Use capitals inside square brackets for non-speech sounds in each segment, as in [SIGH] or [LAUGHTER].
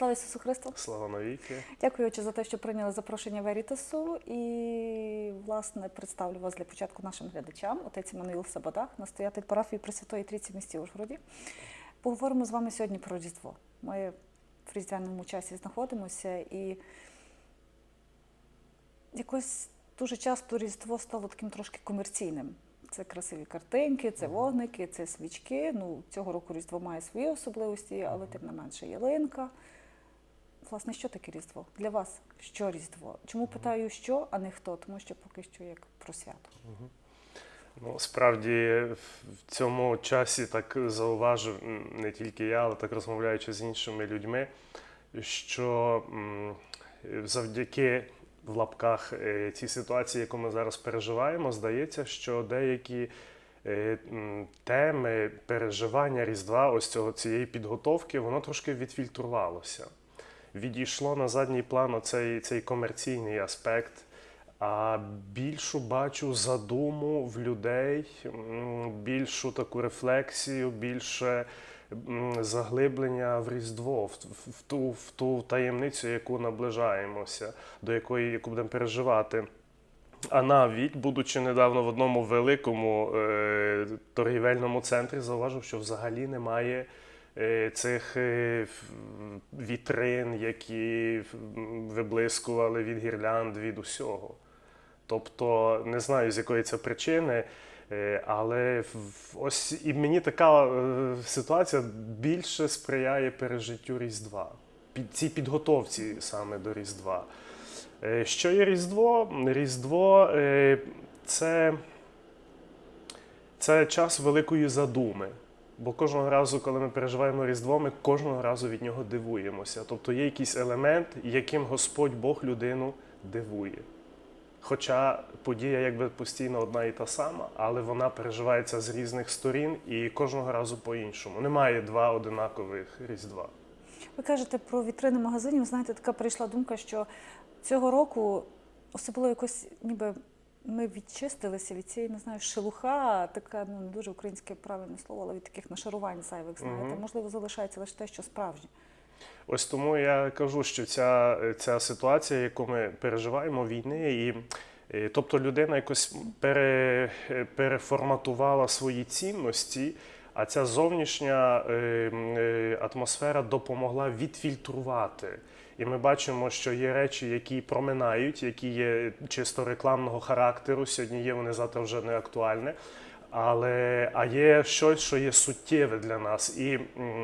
Слава Ісусу Христу! Слава навіки. Дякую, отче, за те, що прийняли запрошення Верітасу. І, власне, представлю вас для початку нашим глядачам. Отець Мануїл Сабадах, настоятель парафії Пресвятої Трійці в місті Ужгороді. Поговоримо з вами сьогодні про Різдво. Ми в різдвяному часі знаходимося і якось дуже часто Різдво стало таким трошки комерційним. Це красиві картинки, це вогники, це свічки. Ну, цього року Різдво має свої особливості, але тим не менше ялинка. Власне, що таке Різдво? Для вас що Різдво? Чому питаю що, а не хто? Тому що поки що як про свято. Ну, справді в цьому часі так зауважив не тільки я, але так розмовляючи з іншими людьми, що завдяки в лапках е, цій ситуації, яку ми зараз переживаємо, здається, що деякі е, теми переживання Різдва, ось цього цієї підготовки, воно трошки відфільтрувалося. Відійшло на задній план оцей цей комерційний аспект. А більшу бачу задуму в людей, більшу таку рефлексію, більше заглиблення в Різдво, в, ту, в ту таємницю, яку наближаємося, до якої яку будемо переживати. А навіть, будучи недавно в одному великому е, торгівельному центрі, зауважив, що взагалі немає цих е, вітрин, які виблискували від гірлянд, від усього. Тобто не знаю, з якої це причини, е, але ось і мені така е, ситуація більше сприяє пережиттю Різдва, під цій підготовці саме до Різдва. Е, Що є Різдво? Різдво е, це, це час великої задуми. Бо кожного разу, коли ми переживаємо Різдво, ми кожного разу від нього дивуємося. Тобто є якийсь елемент, яким Господь Бог людину дивує. Хоча подія якби постійно одна і та сама, але вона переживається з різних сторін і кожного разу по-іншому. Немає два одинакових Різдва. Ви кажете про вітрини магазинів. Знаєте, така прийшла думка, що цього року особливо якось ніби ми відчистилися від цієї, не знаю, шелуха, така ну не дуже українське правильне слово, але від таких нашарувань зайвих, знаєте. Мгм. Можливо, залишається лише те, що справжнє. Ось тому я кажу, що ця, ця ситуація, яку ми переживаємо, війни, і тобто людина якось пере, переформатувала свої цінності, а ця зовнішня е, е, атмосфера допомогла відфільтрувати. І ми бачимо, що є речі, які проминають, які є чисто рекламного характеру. Сьогодні є вони завтра вже не актуальне. Але а є щось, що є суттєве для нас, і,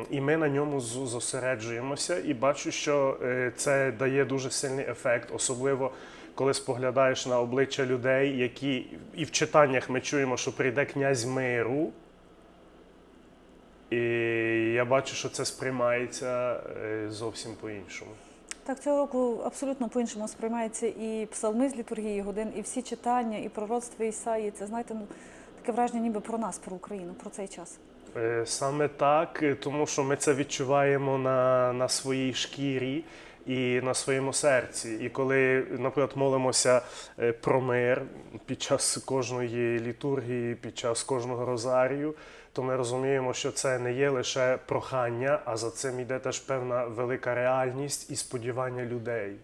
і ми на ньому зосереджуємося. І бачу, що е, це дає дуже сильний ефект, особливо коли споглядаєш на обличчя людей, які і в читаннях ми чуємо, що прийде князь миру. І я бачу, що це сприймається е, зовсім по-іншому. Так, цього року абсолютно по-іншому сприймається і псалми з літургії годин, і всі читання, і пророцтва Ісаї. Це знаєте, ну таке враження, ніби про нас, про Україну, про цей час. Е, Саме так, е, тому що ми це відчуваємо на, на своїй шкірі і на своєму серці. І коли, наприклад, молимося е, про мир під час кожної літургії, під час кожного розарію, то ми розуміємо, що це не є лише прохання, а за цим йде теж певна велика реальність і сподівання людей.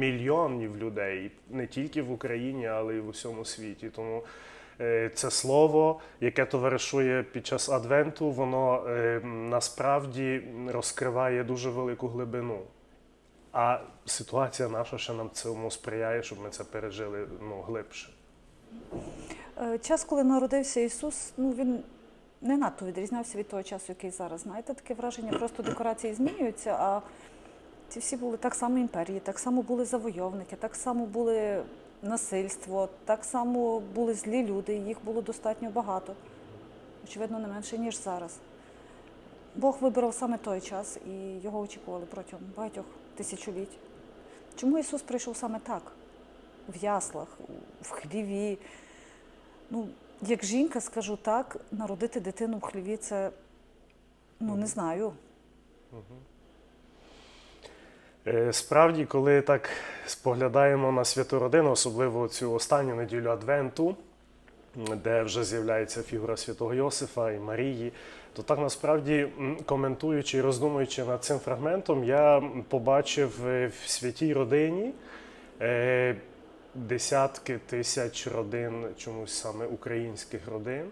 Мільйонів людей не тільки в Україні, але й в усьому світі. Тому Е, Це слово, яке товаришує під час Адвенту, воно е, насправді розкриває дуже велику глибину. А ситуація наша ще нам цьому сприяє, щоб ми це пережили ну, глибше. Е, Час, коли народився Ісус, ну він не надто відрізнявся від того часу, який зараз. Знаєте, таке враження, просто декорації змінюються, а ці всі були так само імперії, так само були завойовники, так само були насильство, так само були злі люди, їх було достатньо багато. Очевидно, не менше, ніж зараз. Бог вибрав саме той час, і його очікували протягом багатьох тисячоліть. Чому Ісус прийшов саме так? В яслах, в хліві. Ну, як жінка, скажу так, народити дитину в хліві це, ну не знаю. Е, Справді, коли так споглядаємо на святу родину, особливо цю останню неділю Адвенту, де вже з'являється фігура святого Йосифа і Марії. То так насправді, м, коментуючи і роздумуючи над цим фрагментом, я побачив е, в святій родині е, десятки тисяч родин, чомусь саме українських родин.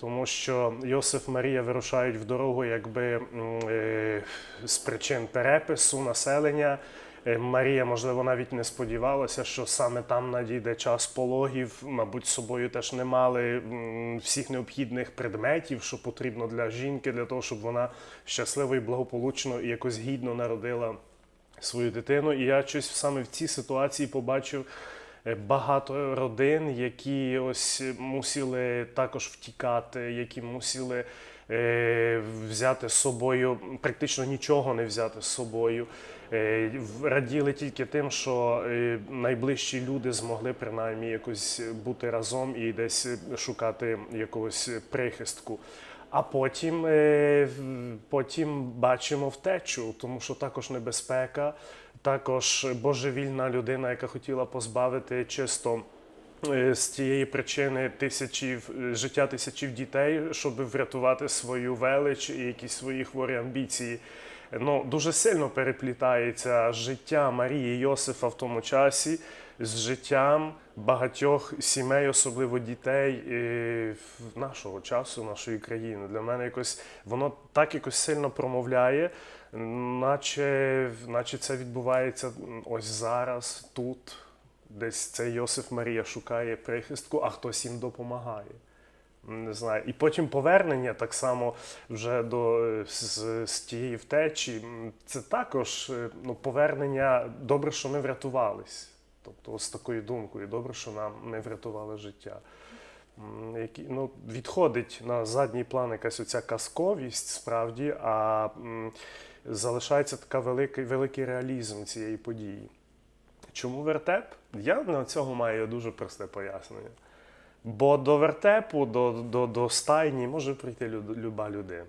Тому що Йосиф Марія вирушають в дорогу якби е, з причин перепису населення. Е, Марія, можливо, навіть не сподівалася, що саме там надійде час пологів. Мабуть, з собою теж не мали всіх необхідних предметів, що потрібно для жінки, для того, щоб вона щасливо і благополучно і якось гідно народила свою дитину. І я щось саме в цій ситуації побачив багато родин, які ось мусили також втікати, які мусили е, взяти з собою, практично нічого не взяти з собою. Е, Раділи тільки тим, що е, найближчі люди змогли принаймні якось бути разом і десь шукати якогось прихистку. А потім, е, потім бачимо втечу, тому що також небезпека, також божевільна людина, яка хотіла позбавити чисто е, з тієї причини тисячів е, життя тисячів дітей, щоб врятувати свою велич і якісь свої хворі амбіції. Ну, дуже сильно переплітається життя Марії Йосифа в тому часі з життям багатьох сімей, особливо дітей нашого часу, нашої країни. Для мене якось воно так якось сильно промовляє, наче, наче це відбувається ось зараз, тут. Десь цей Йосиф Марія шукає прихистку, а хтось їм допомагає. Не знаю. І потім повернення так само вже до з, з тієї втечі. Це також е, ну, повернення. Добре, що ми врятувались. Тобто, з такою думкою, добре, що нам не врятували життя. Які, ну, відходить на задній план якась оця казковість справді, а м, залишається така великий, великий реалізм цієї події. Чому вертеп? Я на цього маю дуже просте пояснення. Бо до вертепу, до, до, до стайні може прийти лю- люба людина.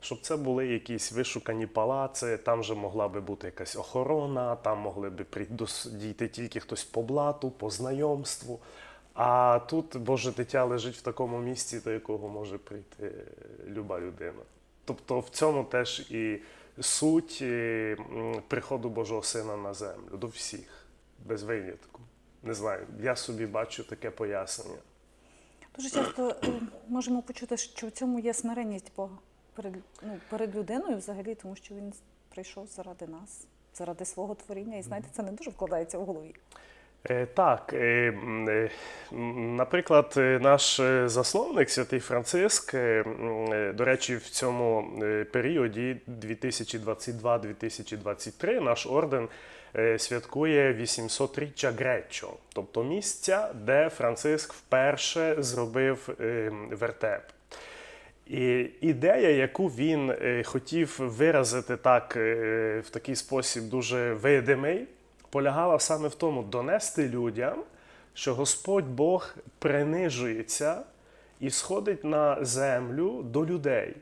Щоб це були якісь вишукані палаци, там же могла би бути якась охорона, там могли би дійти тільки хтось по блату, по знайомству. А тут Боже дитя лежить в такому місці, до якого може прийти люба людина. Тобто в цьому теж і суть приходу Божого Сина на землю до всіх, без винятку. Не знаю, я собі бачу таке пояснення. Дуже часто е, можемо почути, що в цьому є смиренність Бога перед, ну, перед людиною взагалі, тому що він прийшов заради нас, заради свого творіння. І знаєте, це не дуже вкладається в голові. Е, Так, е, е, наприклад, наш засновник Святий Франциск, до речі, в цьому періоді 2022-2023 наш орден святкує 800-річчя Греччо, тобто місця, де Франциск вперше зробив вертеп. І ідея, яку він е, хотів виразити так е, в такий спосіб дуже видимий, полягала саме в тому донести людям, що Господь Бог принижується і сходить на землю до людей.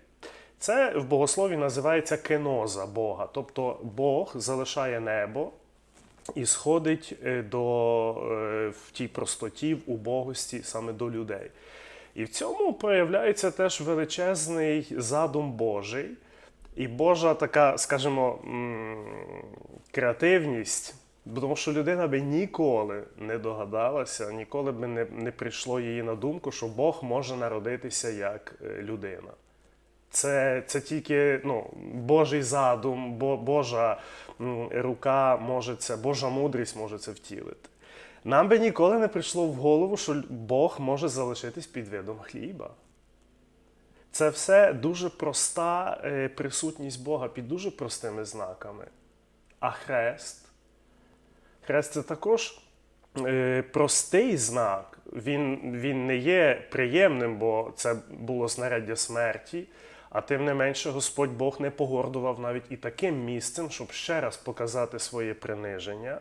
Це в богослові називається кеноза Бога, тобто Бог залишає небо і сходить е, до, в тій простоті, в убогості саме до людей. І в цьому проявляється теж величезний задум Божий, і Божа така, скажімо, креативність, тому що людина би ніколи не догадалася, ніколи би не, не прийшло їй на думку, що Бог може народитися як е, людина. Це, це тільки ну, Божий задум, бо, Божа рука може це, Божа мудрість може це втілити. Нам би ніколи не прийшло в голову, що Бог може залишитись під видом хліба. Це все дуже проста е, присутність Бога під дуже простими знаками. А хрест. Хрест це також е, простий знак. Він, він не є приємним, бо це було знаряддя смерті. А тим не менше, Господь Бог не погордував навіть і таким місцем, щоб ще раз показати своє приниження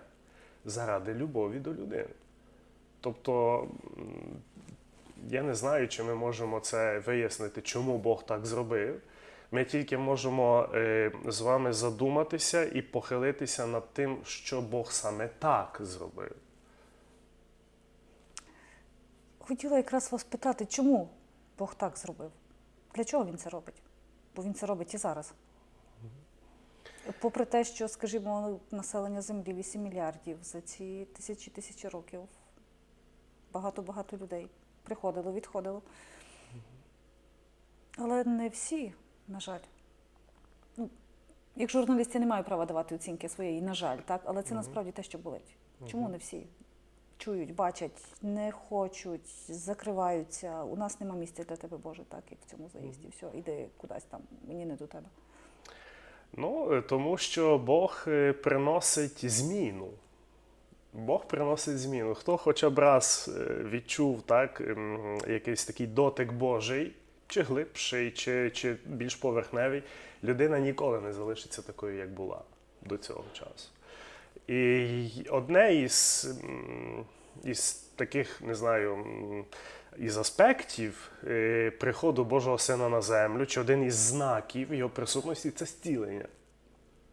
заради любові до людини. Тобто, я не знаю, чи ми можемо це вияснити, чому Бог так зробив. Ми тільки можемо е, з вами задуматися і похилитися над тим, що Бог саме так зробив. хотіла якраз вас питати, чому Бог так зробив? Для чого він це робить? Бо він це робить і зараз. Попри те, що, скажімо, населення Землі 8 мільярдів за ці тисячі тисячі років багато-багато людей приходило, відходило. Але не всі, на жаль. Ну, як журналіст, я не маю права давати оцінки своєї, на жаль, так? але це насправді те, що болить. Чому не всі? Чують, бачать, не хочуть, закриваються. У нас нема місця для тебе, Боже, так, як в цьому заїзді. Все, іди кудись там, мені не до тебе. Ну, е, тому що Бог е, приносить зміну. Бог приносить зміну. Хто хоча б раз е, відчув так, ем, якийсь такий дотик Божий, чи глибший, чи, чи більш поверхневий, людина ніколи не залишиться такою, як була до цього часу. І одне із, із таких, не знаю, із аспектів е, приходу Божого Сина на землю, чи один із знаків його присутності це зцілення.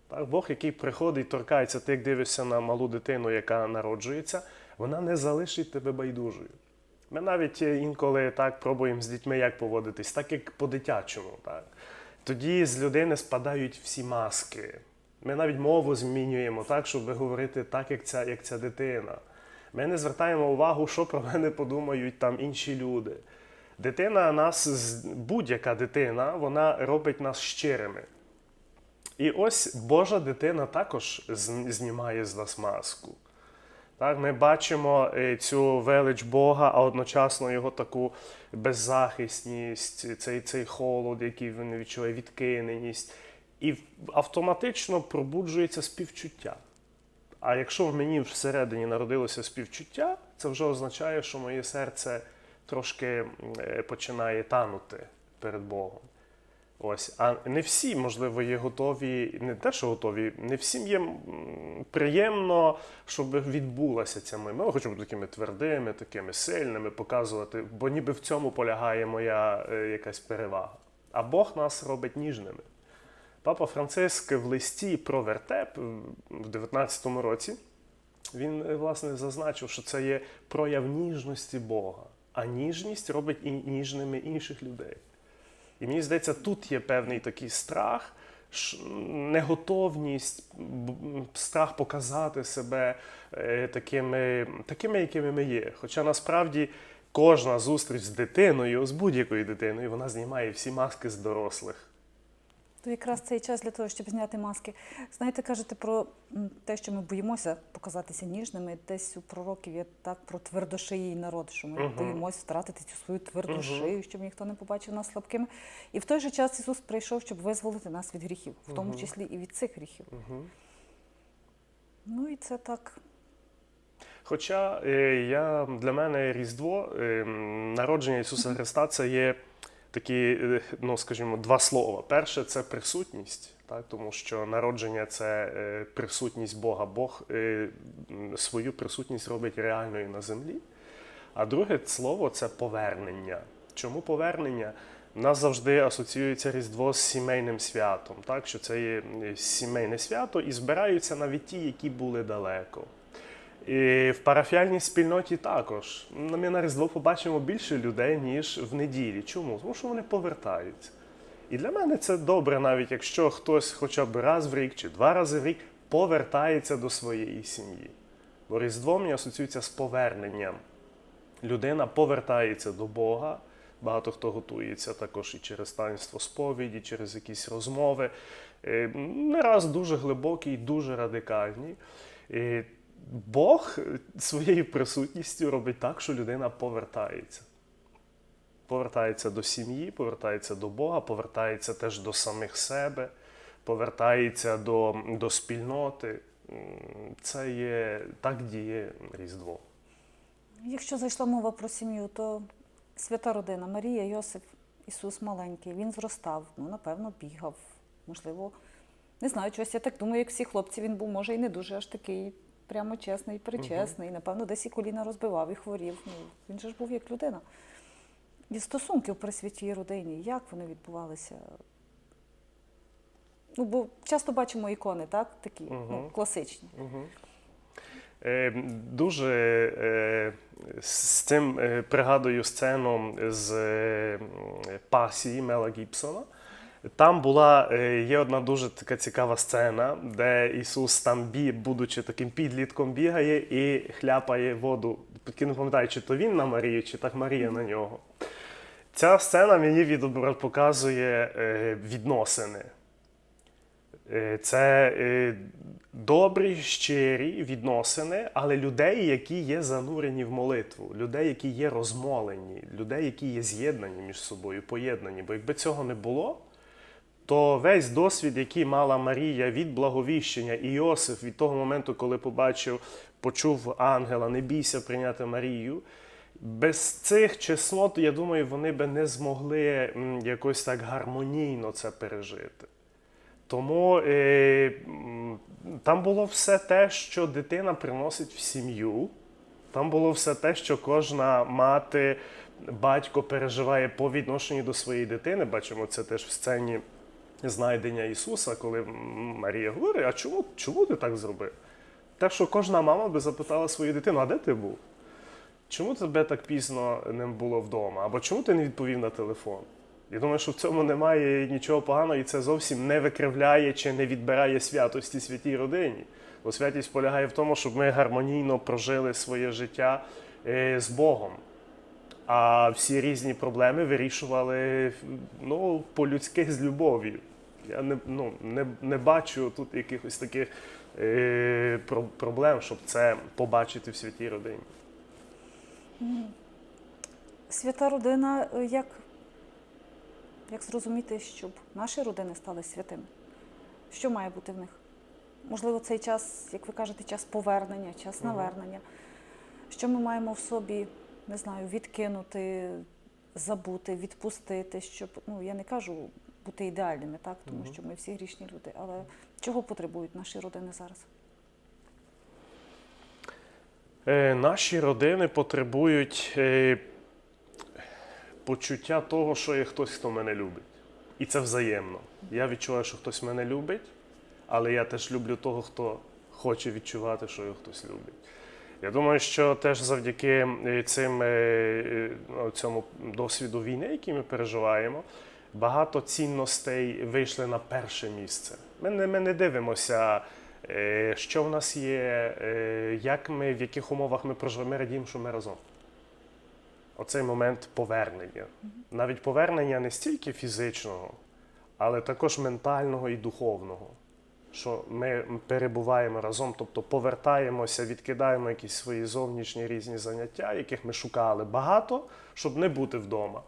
Так, Бог, який приходить, торкається, ти як дивишся на малу дитину, яка народжується, вона не залишить тебе байдужою. Ми навіть е, інколи так пробуємо з дітьми як поводитись, так як по-дитячому. Так. Тоді з людини спадають всі маски. Ми навіть мову змінюємо так, щоб говорити так, як ця, як ця дитина. Ми не звертаємо увагу, що про мене подумають там інші люди. Дитина нас, будь-яка дитина, вона робить нас щирими. І ось Божа дитина також знімає з нас маску. Так, ми бачимо е, цю велич Бога, а одночасно його таку беззахисність, цей, цей холод, який він відчуває, відкиненість. І автоматично пробуджується співчуття. А якщо в мені всередині народилося співчуття, це вже означає, що моє серце трошки е, починає танути перед Богом. Ось, а не всі, можливо, є готові, не те, що готові, не всім є приємно, щоб відбулася ця ми. Ми хочемо такими твердими, такими сильними, показувати, бо ніби в цьому полягає моя е, якась перевага. А Бог нас робить ніжними. Папа Франциск в листі про вертеп в 19-му році він е, власне зазначив, що це є прояв ніжності Бога, а ніжність робить і ніжними інших людей. І мені здається, тут є певний такий страх, неготовність, страх показати себе е, такими, такими, якими ми є. Хоча насправді кожна зустріч з дитиною, з будь-якою дитиною, вона знімає всі маски з дорослих. То якраз цей час для того, щоб зняти маски. Знаєте, кажете про те, що ми боїмося показатися ніжними. Десь у пророків є так про твердошиїй народ, що ми Мгм. боїмося втратити цю свою тверду Мгм. шию, щоб ніхто не побачив нас слабкими. І в той же час Ісус прийшов, щоб визволити нас від гріхів, в тому числі і від цих гріхів. Угу. Ну і це так. Хоча е, я, для мене Різдво, е, народження Ісуса [LAUGHS] Христа це є такі, е, ну скажімо, два слова. Перше це присутність, так, тому що народження це е, присутність Бога. Бог е, свою присутність робить реальною на землі. А друге слово це повернення. Чому повернення? Нас завжди асоціюється Різдво з сімейним святом, так? що це є сімейне свято, і збираються навіть ті, які були далеко. І в парафіальній спільноті також. Ми на Різдво побачимо більше людей, ніж в неділі. Чому? Тому що вони повертаються. І для мене це добре, навіть якщо хтось хоча б раз в рік чи два рази в рік повертається до своєї сім'ї. Бо Різдво мені асоціюється з поверненням. Людина повертається до Бога. Багато хто готується також і через таїнство сповіді, через якісь розмови. Е, Не раз дуже глибокі і дуже радикальні. І Бог своєю присутністю робить так, що людина повертається. Повертається до сім'ї, повертається до Бога, повертається теж до самих себе, повертається до, до спільноти. Це є так діє Різдво. Якщо зайшла мова про сім'ю, то свята родина Марія, Йосип, Ісус маленький, він зростав, ну, напевно, бігав. Можливо, не знаю, чогось я так думаю, як всі хлопці, він був, може, і не дуже аж такий прямо чесний, причесний. Напевно, десь і коліна розбивав, і хворів. Ну, він же ж був як людина. І стосунки при святій родині, як вони відбувалися? Ну, бо часто бачимо ікони, так, такі, ну, класичні. Угу. Е, Дуже е, з цим е, пригадую сцену з е, пасії Мела Гібсона. Там була е, є одна дуже така цікава сцена, де Ісус там бі, будучи таким підлітком, бігає і хляпає воду. Не пам'ятаю, чи то він на Марію, чи так Марія на нього. Ця сцена мені відобра- показує е, відносини. Е, Це добрі, щирі відносини, але людей, які є занурені в молитву, людей, які є розмолені, людей, які є з'єднані між собою, поєднані. Бо якби цього не було, то весь досвід, який мала Марія від благовіщення і Йосиф від того моменту, коли побачив, почув ангела, не бійся прийняти Марію. Без цих чеснот, я думаю, вони би не змогли якось так гармонійно це пережити. Тому е, там було все те, що дитина приносить в сім'ю. Там було все те, що кожна мати, батько переживає по відношенню до своєї дитини. Бачимо це теж в сцені знайдення Ісуса, коли Марія говорить: а чому, чому ти так зробив? Те, що кожна мама би запитала свою дитину, а де ти був? Чому тебе так пізно не було вдома? Або чому ти не відповів на телефон? Я думаю, що в цьому немає нічого поганого, і це зовсім не викривляє чи не відбирає святості святій родині. Бо святість полягає в тому, щоб ми гармонійно прожили своє життя е, з Богом. А всі різні проблеми вирішували ну, по-людськи з любов'ю. Я не, ну, не, не бачу тут якихось таких е, про- проблем, щоб це побачити в святій родині. Свята родина, е, як, як зрозуміти, щоб наші родини стали святими? Що має бути в них? Можливо, цей час, як ви кажете, час повернення, час навернення. Що ми маємо в собі, не знаю, відкинути, забути, відпустити, щоб, ну я не кажу бути ідеальними, так, тому Мгм. що ми всі грішні люди, але чого потребують наші родини зараз? Е, наші родини потребують е, почуття того, що є хтось, хто мене любить. І це взаємно. Я відчуваю, що хтось мене любить, але я теж люблю того, хто хоче відчувати, що його хтось любить. Я думаю, що теж завдяки е, цим, е, е, цьому досвіду війни, який ми переживаємо, багато цінностей вийшли на перше місце. Ми не, ми не дивимося, що в нас є, як ми, в яких умовах ми проживаємо. Ми радіємо, що ми разом. Оцей момент повернення. Навіть повернення не стільки фізичного, але також ментального і духовного. Що ми перебуваємо разом, тобто повертаємося, відкидаємо якісь свої зовнішні різні заняття, яких ми шукали багато, щоб не бути вдома.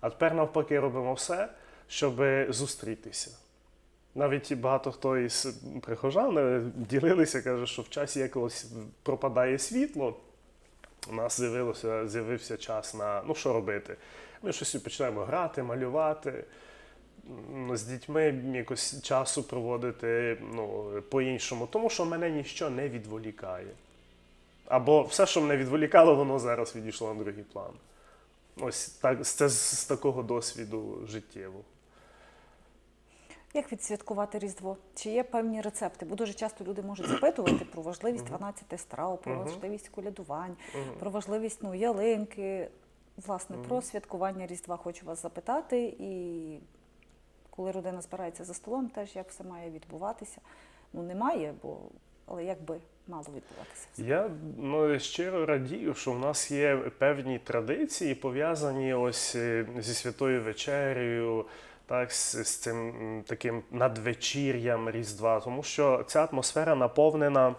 А тепер навпаки робимо все, щоб зустрітися. Навіть багато хто із прихожан е, ділилися, каже, що в часі якогось пропадає світло, у нас з'явився час на ну що робити. Ми щось починаємо грати, малювати. М, З дітьми якось часу проводити ну, по-іншому, тому що мене ніщо не відволікає. Або все, що мене відволікало, воно зараз відійшло на другий план. Ось так, це з, з такого досвіду життєвого. Як відсвяткувати Різдво? Чи є певні рецепти? Бо дуже часто люди можуть запитувати про важливість 12 страв, про важливість колядувань, про важливість ну, ялинки. Власне, про святкування Різдва хочу вас запитати. І коли родина збирається за столом, теж як все має відбуватися. Ну, немає, бо але як би мало відбуватися. Я ну, щиро радію, що в нас є певні традиції, пов'язані ось е, зі святою вечерею, так, з, з цим таким надвечір'ям Різдва, тому що ця атмосфера наповнена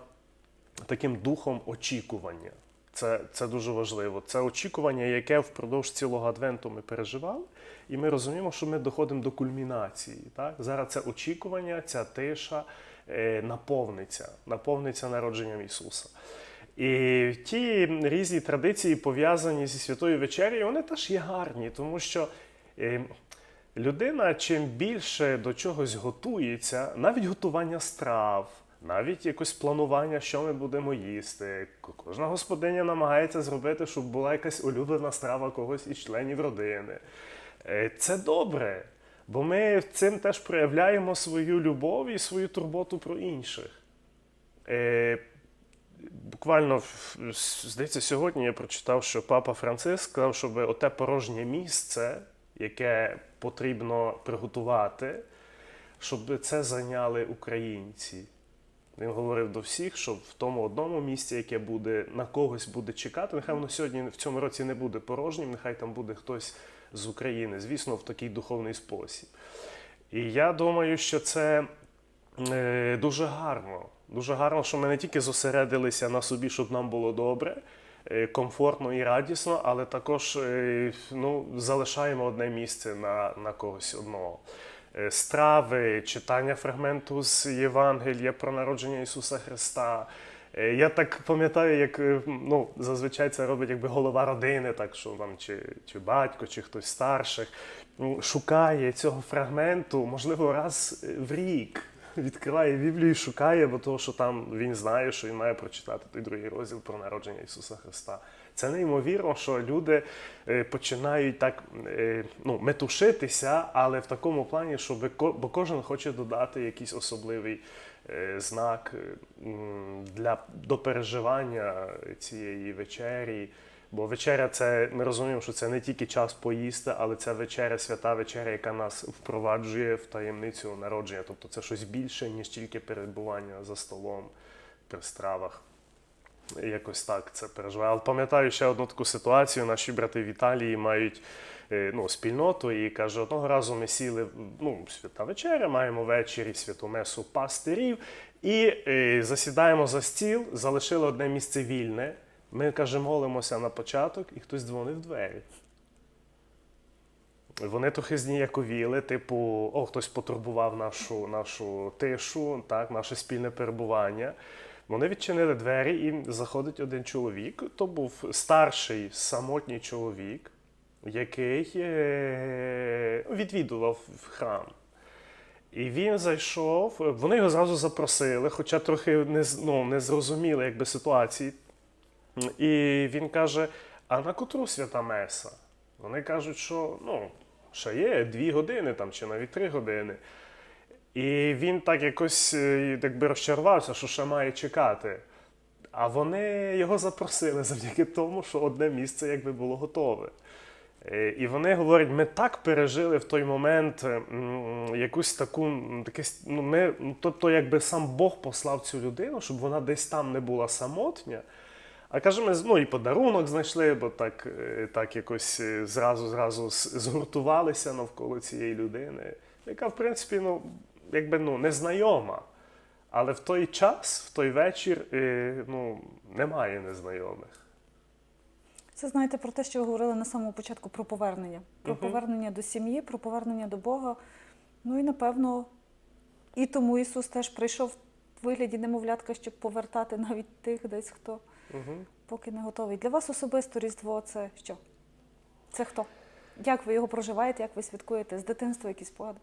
таким духом очікування. Це, це дуже важливо. Це очікування, яке впродовж цілого адвенту ми переживали, і ми розуміємо, що ми доходимо до кульмінації. Так? Зараз це очікування, ця тиша е, наповниться, наповниться народженням Ісуса. І ті різні традиції, пов'язані зі святою вечерею, вони теж є гарні, тому що е, людина чим більше до чогось готується, навіть готування страв, навіть якось планування, що ми будемо їсти. Кожна господиня намагається зробити, щоб була якась улюблена страва когось із членів родини. Е, Це добре, бо ми цим теж проявляємо свою любов і свою турботу про інших. Е, Буквально здається, сьогодні я прочитав, що папа Франциск сказав, щоб оте порожнє місце, яке потрібно приготувати, щоб це зайняли українці. Він говорив до всіх, що в тому одному місці, яке буде на когось буде чекати, нехай воно сьогодні в цьому році не буде порожнім, нехай там буде хтось з України, звісно, в такий духовний спосіб. І я думаю, що це е, дуже гарно. Дуже гарно, що ми не тільки зосередилися на собі, щоб нам було добре, е, комфортно і радісно, але також е, ну, залишаємо одне місце на, на когось одного. Е, Страви, читання фрагменту з Євангелія про народження Ісуса Христа. Е, Я так пам'ятаю, як е, ну, зазвичай це робить якби голова родини, так що там чи, чи батько, чи хтось старших шукає цього фрагменту, можливо, раз в рік. Відкриває Біблію і шукає, бо того, що там він знає, що він має прочитати той другий розділ про народження Ісуса Христа. Це неймовірно, що люди е, починають так е, ну, метушитися, але в такому плані, ко- бо кожен хоче додати якийсь особливий е, знак для до переживання цієї вечері. Бо вечеря це ми розуміємо, що це не тільки час поїсти, але це вечеря, свята вечеря, яка нас впроваджує в таємницю народження. Тобто це щось більше, ніж тільки перебування за столом при стравах. Якось так це переживаю. Але пам'ятаю ще одну таку ситуацію. Наші брати в Італії мають е, ну, спільноту і каже, одного разу ми сіли, ну, свята вечеря, маємо ввечері святу месу пастирів і е, засідаємо за стіл, залишили одне місце вільне. Ми, каже, молимося на початок, і хтось дзвонив в двері. Вони трохи зніяковіли, типу, о, хтось потурбував нашу, нашу тишу, так, наше спільне перебування. Вони відчинили двері, і заходить один чоловік. То був старший самотній чоловік, який е, відвідував храм. І він зайшов, вони його зразу запросили, хоча трохи не, ну, не зрозуміли якби, ситуації. І він каже: а на котру свята Меса? Вони кажуть, що ну, ще є дві години там, чи навіть три години. І він так якось е, якби розчарувався, що ще має чекати. А вони його запросили завдяки тому, що одне місце якби було готове. Е, І вони говорять, ми так пережили в той момент якусь таку, таке, ну, ми, ну, тобто, якби сам Бог послав цю людину, щоб вона десь там не була самотня. А каже, ми ну, і подарунок знайшли, бо так, е, так якось зразу зразу згуртувалися навколо цієї людини, яка, в принципі, ну, якби ну, незнайома. Але в той час, в той вечір, е, ну, немає незнайомих. Це знаєте про те, що ви говорили на самому початку про повернення. Про Мгм. повернення до сім'ї, про повернення до Бога. Ну і напевно, і тому Ісус теж прийшов в вигляді немовлятка, щоб повертати навіть тих десь, хто Угу. поки не готовий. Для вас особисто Різдво це що? Це хто? Як ви його проживаєте, як ви святкуєте? З дитинства якісь спогади?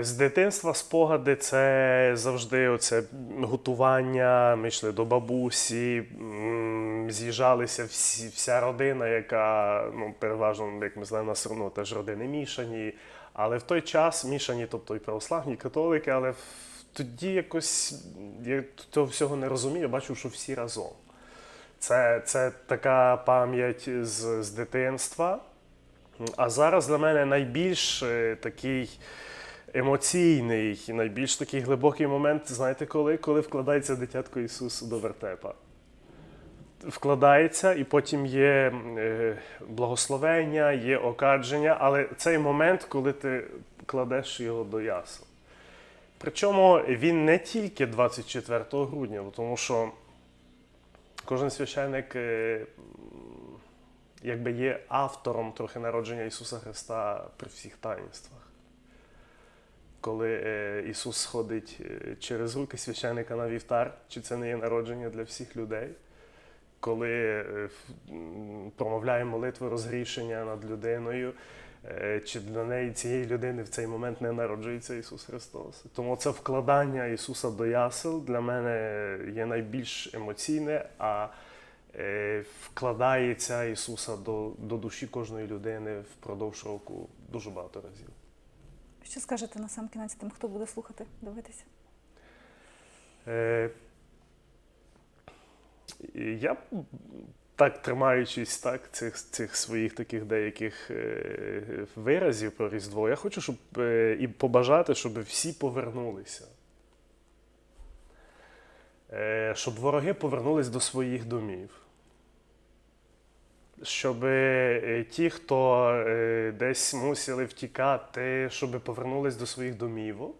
З дитинства спогади це завжди оце готування. Ми йшли до бабусі, з'їжджалися всі, вся родина, яка ну, переважно, як ми знаємо, нас ну, теж родини мішані. Але в той час мішані, тобто і православні, і католики, але тоді якось я цього всього не розумію, бачу, що всі разом. Це, це така пам'ять з, з дитинства. А зараз для мене найбільш е, такий емоційний, найбільш такий глибокий момент, знаєте коли? Коли вкладається дитятко Ісус до вертепа. Вкладається, і потім є е, благословення, є окадження, але цей момент, коли ти кладеш його до ясел. Причому він не тільки 24 грудня, тому що кожен священник е, якби є автором трохи народження Ісуса Христа при всіх таїнствах. Коли е, Ісус сходить е, через руки священника на вівтар, чи це не є народження для всіх людей? Коли е, промовляє молитву розгрішення над людиною, чи для неї цієї людини в цей момент не народжується Ісус Христос. Тому це вкладання Ісуса до ясел для мене є найбільш емоційне, а вкладається Ісуса до, до душі кожної людини впродовж року дуже багато разів. Що скажете на сам кінець тим, хто буде слухати, дивитися? Е, я так тримаючись так, цих, цих своїх таких деяких е, виразів про Різдво, я хочу, щоб е, і побажати, щоб всі повернулися. Е, щоб вороги повернулись до своїх домів. Щоб е, ті, хто е, десь мусили втікати, щоб повернулись до своїх домівок.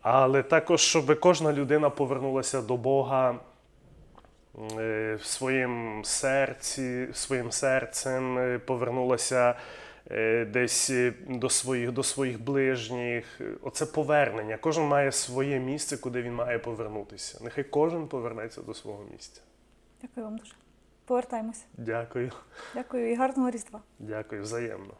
Але також, щоб кожна людина повернулася до Бога е, в своїм серці, своїм серцем, повернулася десь до своїх, до своїх ближніх. Оце повернення. Кожен має своє місце, куди він має повернутися. Нехай кожен повернеться до свого місця. Дякую вам дуже. Повертаємося. Дякую. Дякую і гарного Різдва. Дякую взаємно.